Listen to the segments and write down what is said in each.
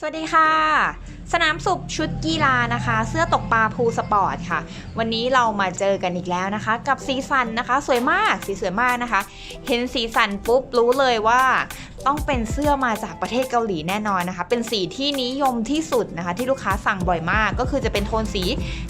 สวัสดีค่ะ สนามสุขชุดกีฬานะคะ เสื้อตกปลาพูสปอร์ตค่ะ วันนี้เรามาเจอกันอีกแล้วนะคะ กับสีสันนะคะ สวยมากสีสวยมากนะคะ เห็นสีสันปุ๊บรู้เลยว่า ต้องเป็นเสื้อมาจากประเทศเกาหลีแน่นอนนะคะ เป็นสีที่นิยมที่สุดนะคะ ที่ลูกค้าสั่งบ่อยมาก ก็คือจะเป็นโทนสี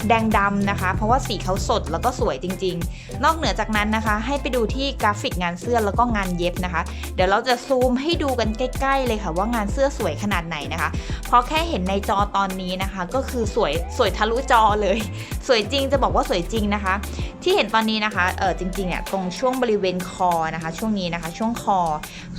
แดงดำนะคะ เพราะว่าสีเขาสดแล้วก็สวยจริง ๆ นอกเหนือจากนั้นนะคะ ให้ไปดูที่กราฟิกงานเสื้อแล้วก็งานเย็บนะคะ เดี๋ยวเราจะซูมให้ดูกันใกล้ๆเลยค่ะ ว่างานเสื้อสวยขนาดไหนนะคะเพราะแค่เห็นในจอตอนนี้นะคะ ก็คือสวยสวยทะลุจอเลย สวยจริงจะบอกว่าสวยจริงนะคะ ที่เห็นตอนนี้นะคะเออจริงๆเนี่ยตรงช่วงบริเวณคอนะคะ ช่วงนี้นะคะ ช่วงคอ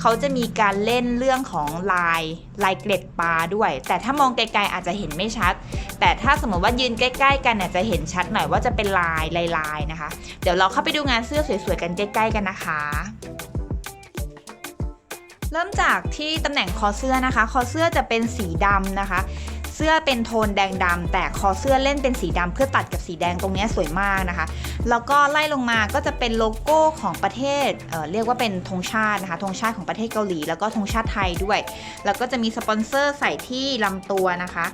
เขาจะมีการเล่นเรื่องของลายลายเกล็ดปลาด้วย แต่ถ้ามองไกลๆอาจจะเห็นไม่ชัด แต่ถ้าสมมติว่ายืนใกล้ ๆ กันเนี่ยจะเห็นชัดหน่อยว่าจะเป็นลายลายๆนะคะ เดี๋ยวเราเข้าไปดูงานเสื้อสวยๆกันใกล้ ๆ กันนะคะเริ่มจากที่ตำแหน่งคอเสื้อนะคะ คอเสื้อจะเป็นสีดำนะคะ เสื้อเป็นโทนแดงดำแต่คอเสื้อเล่นเป็นสีดำเพื่อตัดกับสีแดงตรงนี้สวยมากนะคะ แล้วก็ไล่ลงมาก็จะเป็นโลโก้ของประเทศเเรียกว่าเป็นธงชาตินะคะธงชาติของประเทศเกาหลี แล้วก็ธงชาติไทยด้วย แล้วก็จะมีสปอนเซอร์ใส่ที่ลำตัวนะคะ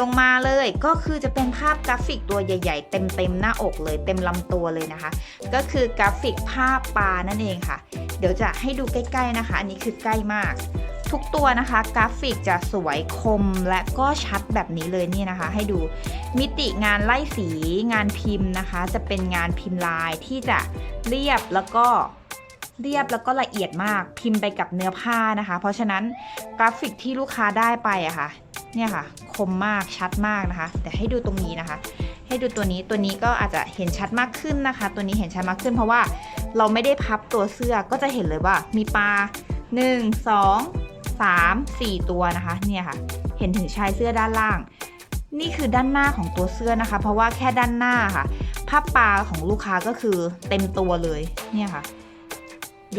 ลงมาเลยก็คือจะเป็นภาพกราฟิกตัวใหญ่ ๆ เต็มๆหน้าอกเลยเต็มลำตัวเลยนะคะ ก็คือกราฟิกภาพปลานั่นเองค่ะ เดี๋ยวจะให้ดูใกล้ๆนะคะ อันนี้คือใกล้มาก ทุกตัวนะคะ กราฟิกจะสวยคมและก็ชัดแบบนี้เลยนี่นะคะ ให้ดูมิติงานไล่สีงานพิมพ์นะคะ จะเป็นงานพิมพ์ลายที่จะเรียบแล้วก็เรียบแล้วก็ละเอียดมากพิมพ์ไปกับเนื้อผ้านะคะ เพราะฉะนั้นกราฟิกที่ลูกค้าได้ไปอะค่ะเนี่ยค่ะ คมมากชัดมากนะคะ แต่ให้ดูตรงนี้นะคะ ให้ดูตัวนี้ตัวนี้ก็อาจจะเห็นชัดมากขึ้นนะคะ ตัวนี้เห็นชัดมากขึ้น เพราะว่าเราไม่ได้พับตัวเสื้อก็จะเห็นเลยว่ามีปลา1 2 3 4 ตัวนะคะเนี่ยค่ะ เห็นถึงชายเสื้อด้านล่าง นี่คือด้านหน้าของตัวเสื้อนะคะ เพราะว่าแค่ด้านหน้าค่ะภาปลาของลูกค้าก็คือเต็มตัวเลยเนี่ยค่ะ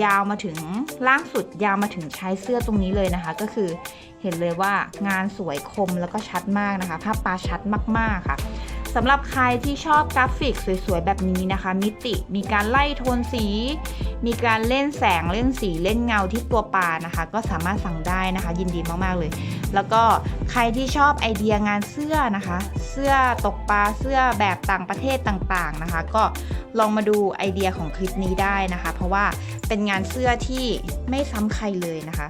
ยาวมาถึงล่างสุดยาวมาถึงชายเสื้อตรงนี้เลยนะคะ ก็คือเห็นเลยว่างานสวยคมแล้วก็ชัดมากนะคะภาปลาชัดมากๆค่ะ สำหรับใครที่ชอบกราฟิกสวยๆ แบบนี้นะคะ มิติมีการไล่โทนสี มีการเล่นแสงเล่นสีเล่นเงาที่ตัวปลานะคะ ก็สามารถสั่งได้นะคะ ยินดีมากๆเลย แล้วก็ใครที่ชอบไอเดียงานเสื้อนะคะ เสื้อตกปลาเสื้อแบบต่างประเทศต่างๆนะคะ ก็ลองมาดูไอเดียของคลิปนี้ได้นะคะ เพราะว่าเป็นงานเสื้อที่ไม่ซ้ำใครเลยนะคะ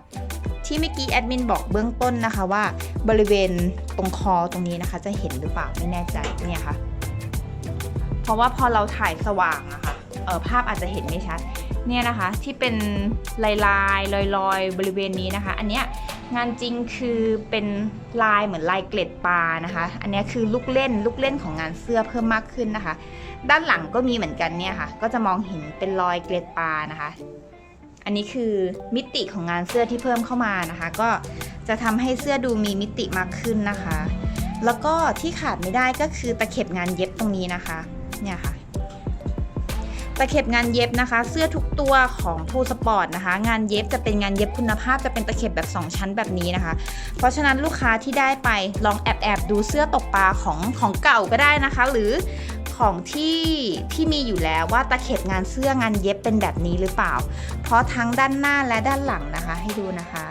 ที่เมื่อกี้แอดมินบอกเบื้องต้นนะคะว่าบริเวณตรงคอตรงนี้นะคะ จะเห็นหรือเปล่าไม่แน่ใจเนี่ยค่ะ เพราะว่าพอเราถ่ายสว่างอะค่ะเออภาพอาจจะเห็นไม่ชัดเนี่ยนะคะที่เป็นลายลายลอยลอยๆบริเวณนี้นะคะ อันเนี้ยงานจริงคือเป็นลายเหมือนลายเกล็ดปลานะคะ อันเนี้ยคือลูกเล่นลูกเล่นของงานเสื้อเพิ่มมากขึ้นนะคะ ด้านหลังก็มีเหมือนกันเนี่ยค่ะ ก็จะมองเห็นเป็นรอยเกล็ดปลานะคะ อันนี้คือมิติของงานเสื้อที่เพิ่มเข้ามานะคะ ก็จะทำให้เสื้อดูมีมิติมากขึ้นนะคะ แล้วก็ที่ขาดไม่ได้ก็คือตะเข็บงานเย็บตรงนี้นะคะเนี่ยค่ะตะเข็บงานเย็บนะคะ เสื้อทุกตัวของทูสปอร์ตนะคะ งานเย็บจะเป็นงานเย็บคุณภาพจะเป็นตะเข็บแบบ 2 ชั้นแบบนี้นะคะ เพราะฉะนั้นลูกค้าที่ได้ไปลองแอบแอบดูเสื้อตกปลาของของเก่าก็ได้นะคะ หรือ ของที่ที่มีอยู่แล้วว่าตะเข็บงานเสื้องานเย็บเป็นแบบนี้หรือเปล่า เพราะทั้งด้านหน้าและด้านหลังนะคะ ให้ดูนะคะ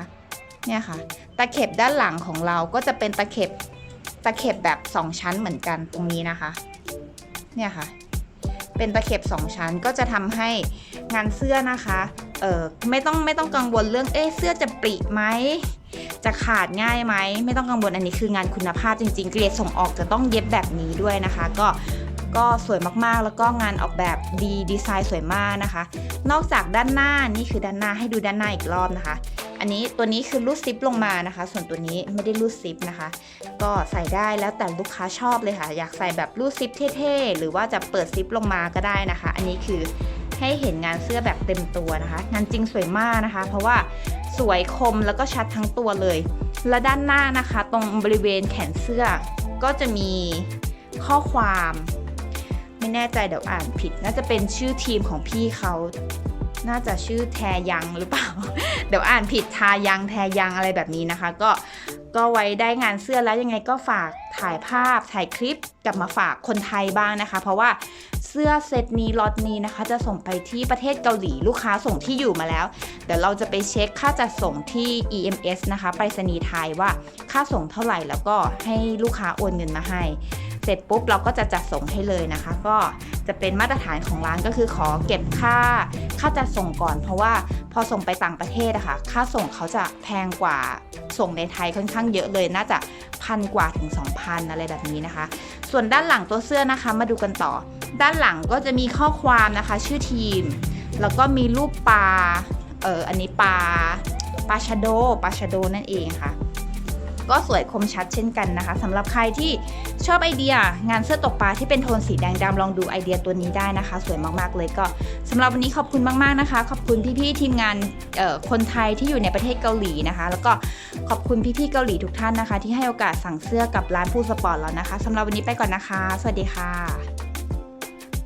เนี่ยค่ะ ตะเข็บด้านหลังของเราก็จะเป็นตะเข็บตะเข็บแบบ 2 ชั้นเหมือนกันตรงนี้นะคะ เนี่ยค่ะ เป็นตะเข็บ 2 ชั้นก็จะทำให้งานเสื้อนะคะ เออไม่ต้องไม่ต้องกังวลเรื่องเอ๊ะเสื้อจะปริไหมจะขาดง่ายไหมไม่ต้องกังวลอันนี้คืองานคุณภาพจริงๆ เกรดส่งออกจะต้องเย็บแบบนี้ด้วยนะคะ ก็ ก็สวยมากๆ แล้วก็งานออกแบบดีดีไซน์สวยมากนะคะ นอกจากด้านหน้านี่คือด้านหน้าให้ดูด้านหน้าอีกรอบนะคะ อันนี้ตัวนี้คือรูดซิปลงมานะคะ ส่วนตัวนี้ไม่ได้รูดซิปนะคะ ก็ใส่ได้แล้วแต่ลูกค้าชอบเลยค่ะ อยากใส่แบบรูดซิปเท่ๆหรือว่าจะเปิดซิปลงมาก็ได้นะคะ อันนี้คือให้เห็นงานเสื้อแบบเต็มตัวนะคะ งานจริงสวยมากนะคะ เพราะว่าสวยคมแล้วก็ชัดทั้งตัวเลย และด้านหน้านะคะ ตรงบริเวณแขนเสื้อก็จะมีข้อความ ไม่แน่ใจเดี๋ยวอ่านผิด น่าจะเป็นชื่อทีมของพี่เขา น่าจะชื่อแทยังหรือเปล่า เดี๋ยวอ่านผิดทายังแทยังอะไรแบบนี้นะคะ ก็ก็ไว้ได้งานเสื้อแล้วยังไงก็ฝากถ่ายภาพถ่ายคลิปกลับมาฝากคนไทยบ้างนะคะ เพราะว่าเสื้อเซตนี้ล็อตนี้นะคะ จะส่งไปที่ประเทศเกาหลีลูกค้าส่งที่อยู่มาแล้ว เดี๋ยวเราจะไปเช็คค่าจัดส่งที่ EMS นะคะไปรษณีย์ไทยว่าค่าส่งเท่าไหร่แล้วก็ให้ลูกค้าโอนเงินมาให้ เสร็จปุ๊บเราก็จะจัดส่งให้เลยนะคะ ก็จะเป็นมาตรฐานของร้านก็คือขอเก็บค่า ค่าจัดส่งก่อน เพราะว่าพอส่งไปต่างประเทศอะคะ่ะ ค่าส่งเขาจะแพงกว่าส่งในไทยค่อนข้างเยอะเลย น่าจะพันกว่าถึง 2,000 อะไรแบบนี้นะคะ ส่วนด้านหลังตัวเสื้อนะคะ มาดูกันต่อ ด้านหลังก็จะมีข้อความนะคะ ชื่อทีม แล้วก็มีรูปปลา เอออันนี้ปลาปลาชโดปลาชโดนั่นเองค่ะ ก็สวยคมชัดเช่นกันนะคะสำหรับใครที่ชอบไอเดียงานเสื้อตกปลาที่เป็นโทนสีแดงดำลองดูไอเดียตัวนี้ได้นะคะ สวยมากๆเลยก็สำหรับวันนี้ขอบคุณมากๆนะคะ ขอบคุณพี่ๆทีมงานคนไทยที่อยู่ในประเทศเกาหลีนะคะ แล้วก็ขอบคุณพี่ๆเกาหลีทุกท่านนะคะ ที่ให้โอกาสสั่งเสื้อกับร้านฟูสปอร์ตแล้วนะคะสำหรับวันนี้ไปก่อนนะคะ สวัสดีค่ะ